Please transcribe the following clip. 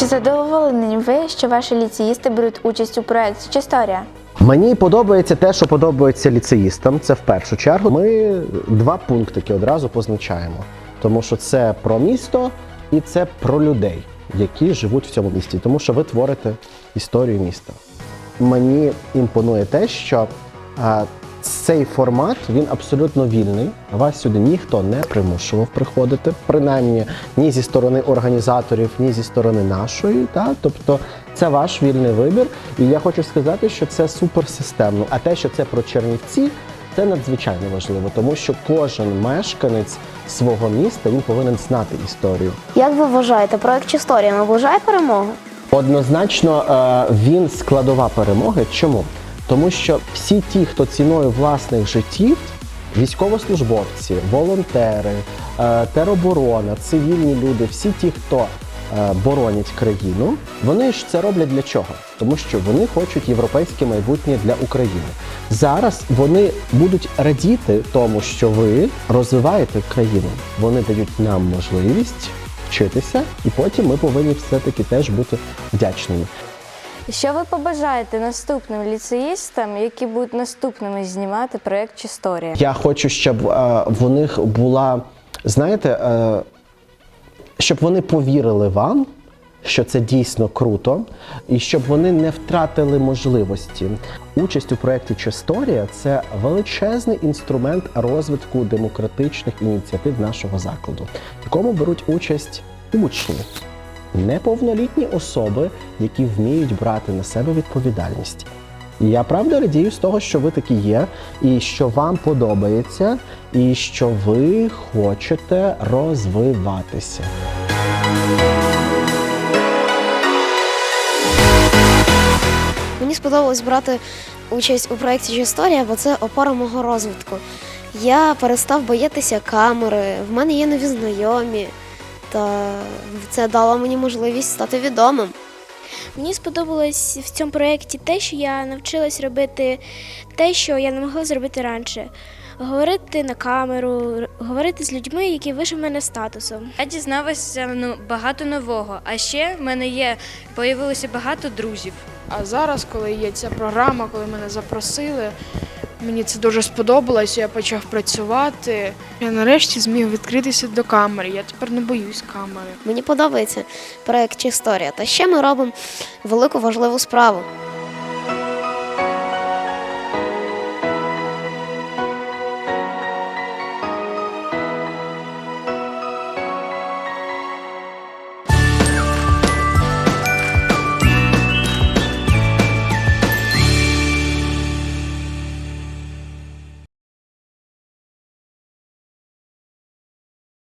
Чи задоволені ви, що ваші ліцеїсти беруть участь у проєкті Чисторія? Мені подобається те, що подобається ліцеїстам. Це в першу чергу. Ми два пунктики одразу позначаємо, тому що це про місто і це про людей, які живуть в цьому місті, тому що ви творите історію міста. Мені імпонує те, що цей формат він абсолютно вільний. Вас сюди ніхто не примушував приходити, принаймні ні зі сторони організаторів, ні зі сторони нашої. Та? Тобто це ваш вільний вибір. І я хочу сказати, що це суперсистемно. А те, що це про Чернівці, це надзвичайно важливо, тому що кожен мешканець свого міста він повинен знати історію. Як ви вважаєте, проект Історія наближає перемогу? Однозначно е, він складова перемоги. Чому? Тому що всі ті, хто ціною власних життів, військовослужбовці, волонтери, е, тероборона, цивільні люди, всі ті, хто е, боронять країну, вони ж це роблять для чого? Тому що вони хочуть європейське майбутнє для України. Зараз вони будуть радіти тому, що ви розвиваєте країну. Вони дають нам можливість вчитися, і потім ми повинні все-таки теж бути вдячними. Що ви побажаєте наступним ліцеїстам, які будуть наступними знімати проєкт Чисторія? Я хочу, щоб е, в них була, знаєте, е, щоб вони повірили вам, що це дійсно круто, і щоб вони не втратили можливості. Участь у проєкті Чисторія це величезний інструмент розвитку демократичних ініціатив нашого закладу, в якому беруть участь учні. Неповнолітні особи, які вміють брати на себе відповідальність. І я правда радію з того, що ви такі є, і що вам подобається, і що ви хочете розвиватися. Мені сподобалось брати участь у проєкті Історія, бо це опора мого розвитку. Я перестав боятися камери, в мене є нові знайомі, та це дало мені можливість стати відомим. Мені сподобалось в цьому проєкті те, що я навчилась робити те, що я не могла зробити раніше. Говорити на камеру, говорити з людьми, які вище мене статусом. Я дізналася ну, багато нового, а ще в мене є появилося багато друзів. А зараз, коли є ця програма, коли мене запросили, мені це дуже сподобалось, я почав працювати. Я нарешті зміг відкритися до камери. Я тепер не боюсь камери. Мені подобається проект Історія. Та ще ми робимо велику важливу справу.